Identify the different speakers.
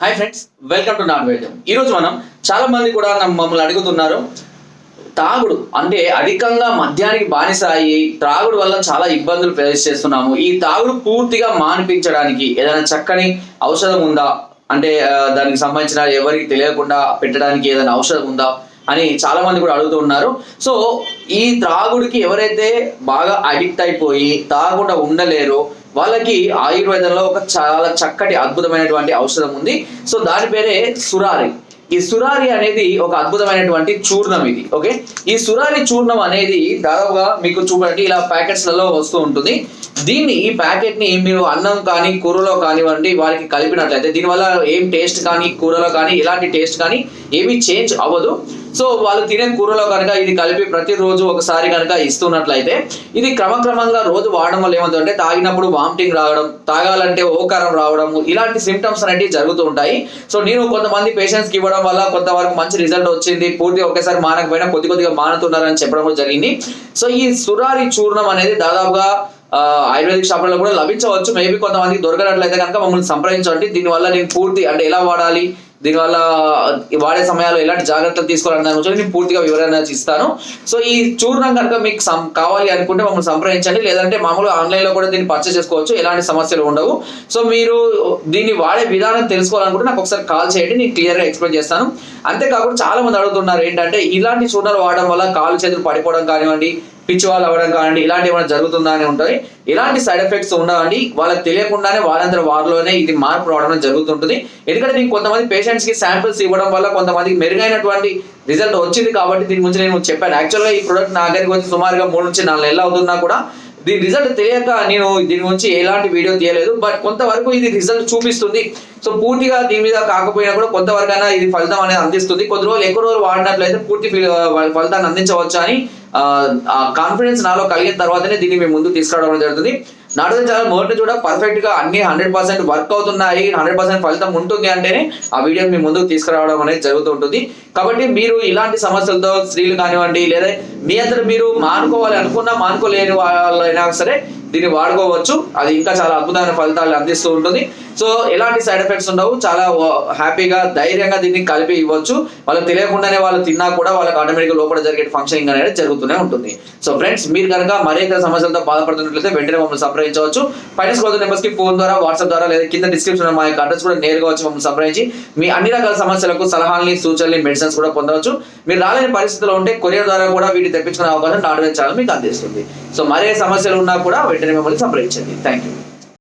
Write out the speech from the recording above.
Speaker 1: Hi friends welcome to నాట్ వైద్యం ఈరోజు మనం చాలా మంది కూడా నమ్మ- మమ్మల్ని అడుగుతున్నారు తాగుడు అంటే అధికంగా మద్యానికి బానిస అయ్యి త్రాగుడు వల్ల చాలా ఇబ్బందులు ఫేస్ చేస్తున్నాము. ఈ తాగుడు పూర్తిగా మానిపించడానికి ఏదైనా చక్కని ఔషధం ఉందా? అంటే దానికి సంబంధించిన ఎవరికి తెలియకుండా పెట్టడానికి ఏదైనా ఔషధం ఉందా? అని చాలా మంది కూడా అడుగుతూ ఉన్నారు. సో ఈ త్రాగుడికి ఎవరైతే బాగా అడిక్ట్ అయిపోయి తాగకుండా ఉండలేరో వాళ్ళకి ఆయుర్వేదంలో ఒక చాలా చక్కటి అద్భుతమైనటువంటి ఔషధం ఉంది. సో దాని పేరే సురారి. ఈ సురారి అనేది ఒక అద్భుతమైనటువంటి చూర్ణం ఇది ఓకే? ఈ సురారి చూర్ణం అనేది దాదాపుగా మీకు చూడండి ఇలా ప్యాకెట్స్లలో వస్తూ ఉంటుంది. దీన్ని ఈ ప్యాకెట్ని మీరు అన్నం కానీ కూరలో కానివ్వండి వారికి కలిపినట్లయితే దీనివల్ల ఏం టేస్ట్ కానీ కూరలో కానీ ఎలాంటి టేస్ట్ కానీ ఏమీ చేంజ్ అవ్వదు. సో వాళ్ళు తినే కూరలో కనుక ఇది కలిపి ప్రతిరోజు ఒకసారి కనుక ఇస్తున్నట్లయితే ఇది క్రమక్రమంగా రోజు వాడడం వల్ల ఏమవుతుందంటే తాగినప్పుడు వామిటింగ్ రావడం తాగాలంటే ఓకారం రావడం ఇలాంటి సిమ్టమ్స్ అనేవి జరుగుతూ ఉంటాయి. సో నేను కొంతమంది పేషెంట్స్కి ఇవ్వడం చెప్పడం వల్ల కొంతవరకు మంచి రిజల్ట్ వచ్చింది. పూర్తి ఒకేసారి మానకపోయినా కొద్ది కొద్దిగా మానుతున్నారని చెప్పడం కూడా జరిగింది. సో ఈ సురారి చూర్ణం అనేది దాదాపుగా ఆయుర్వేదిక్ షాపులలో కూడా లభించవచ్చు. మేబీ కొంతమంది దొరకనట్లయితే కనుక మమ్మల్ని సంప్రదించండి. దీనివల్ల నేను పూర్తి అంటే ఎలా వాడాలి? దీనివల్ల వాడే సమయాల్లో ఎలాంటి జాగ్రత్తలు తీసుకోవాలని దాని గురించి నేను పూర్తిగా వివరణ ఇస్తాను. సో ఈ చూర్ణం కనుక మీకు సం- కావాలి అనుకుంటే మమ్మల్ని సంప్రదించండి. లేదంటే మామూలుగా ఆన్లైన్లో కూడా దీన్ని పర్చేస్ చేసుకోవచ్చు. ఎలాంటి సమస్యలు ఉండవు. సో మీరు దీన్ని వాడే విధానం తెలుసుకోవాలనుకుంటే నాకు ఒకసారి కాల్ చేయండి. నేను క్లియర్గా ఎక్స్ప్లెయిన్ చేస్తాను. అంతేకాకుండా చాలా మంది అడుగుతున్నారు ఏంటంటే ఇలాంటి చూర్ణాలు వాడడం వల్ల కాలు చేతులు పడిపోవడం కానివ్వండి పిచ్చి వాళ్ళు అవ్వడం కానివ్వండి ఇలాంటి ఏమైనా జరుగుతుందా అని ఉంటుంది. ఇలాంటి సైడ్ ఎఫెక్ట్స్ ఉండవండి వాళ్ళకి తెలియకుండానే వాళ్ళందరూ వారిలోనే ఇది మార్పు రావడం జరుగుతుంటుంది. ఎందుకంటే నేను కొంతమంది పేషెంట్స్కి శాంపిల్స్ ఇవ్వడం వల్ల కొంతమందికి మెరుగైనటువంటి రిజల్ట్ వచ్చింది కాబట్టి దీని గురించి నేను చెప్పాను. యాక్చువల్గా ఈ ప్రొడక్ట్ నా దగ్గరికి వచ్చి సుమారుగా మూడు నుంచి నాలుగు నెలలు అవుతున్నా కూడా దీని రిజల్ట్ తెలియక నేను దీని గురించి ఎలాంటి వీడియో తీయలేదు. బట్ కొంతవరకు ఇది రిజల్ట్ చూపిస్తుంది. సో పూర్తిగా దీని మీద కాకపోయినా కూడా కొంతవరకు అయినా ఇది ఫలితం అనేది అందిస్తుంది. కొద్ది రోజులు ఎక్కువ రోజులు వాడినట్లయితే పూర్తి ఫలితాన్ని అందించవచ్చు అని ఆ కాన్ఫిడెన్స్ నాలో కలిగిన తర్వాతనే దీన్ని మేము ముందుకు తీసుకురావడం జరుగుతుంది. నాటు చాలా మొదటి కూడా పర్ఫెక్ట్గా అన్ని హండ్రెడ్ పర్సెంట్ వర్క్ అవుతున్నాయి హండ్రెడ్ పర్సెంట్ ఫలితం ఉంటుంది అంటేనే ఆ వీడియో మీ ముందుకు తీసుకురావడం అనేది జరుగుతుంటుంది కాబట్టి మీరు ఇలాంటి సమస్యలతో స్త్రీలు కానివ్వండి లేదా మీ అంతటా మీరు మానుకోవాలి అనుకున్నా మానుకోలేని వాళ్ళైనా సరే దీన్ని వాడుకోవచ్చు. అది ఇంకా చాలా అద్భుతమైన ఫలితాలు అందిస్తూ ఉంటుంది. సో ఎలాంటి సైడ్ ఎఫెక్ట్స్ ఉండవు. చాలా హ్యాపీగా ధైర్యంగా దీన్ని కలిపి ఇవ్వచ్చు. వాళ్ళకి తెలియకుండానే వాళ్ళు తిన్నా కూడా వాళ్ళకి ఆటోమేటిక్గా లోపల జరిగే ఫంక్షనింగ్ అనేది జరుగుతూనే ఉంటుంది. సో ఫ్రెండ్స్ మీరు కనుక మరేక సమస్యలతో బాధపడుతున్నట్లయితే వెంటనే మమ్మల్ని సంప్రదించవచ్చు. పైన స్కోర్ నెంబర్స్కి ఫోన్ ద్వారా వాట్సాప్ ద్వారా లేదా కింద డిస్క్రిప్షన్ మా యొక్క అడ్రస్ కూడా నేరుగా వచ్చి మమ్మల్ని సంప్రదించి మీ అన్ని రకాల సమస్యలకు సలహాలని సూచనలు మెడిసిన్స్ కూడా పొందవచ్చు. మీరు రాలేని పరిస్థితిలో ఉంటే కొరియర్ ద్వారా కూడా వీటిని తెప్పించుకునే అవకాశం నాటు ఛానల్ మీకు అందిస్తుంది. సో మరే సమస్యలు ఉన్నా కూడా వెంటనే మమ్మల్ని సంప్రదించండి థ్యాంక్ యూ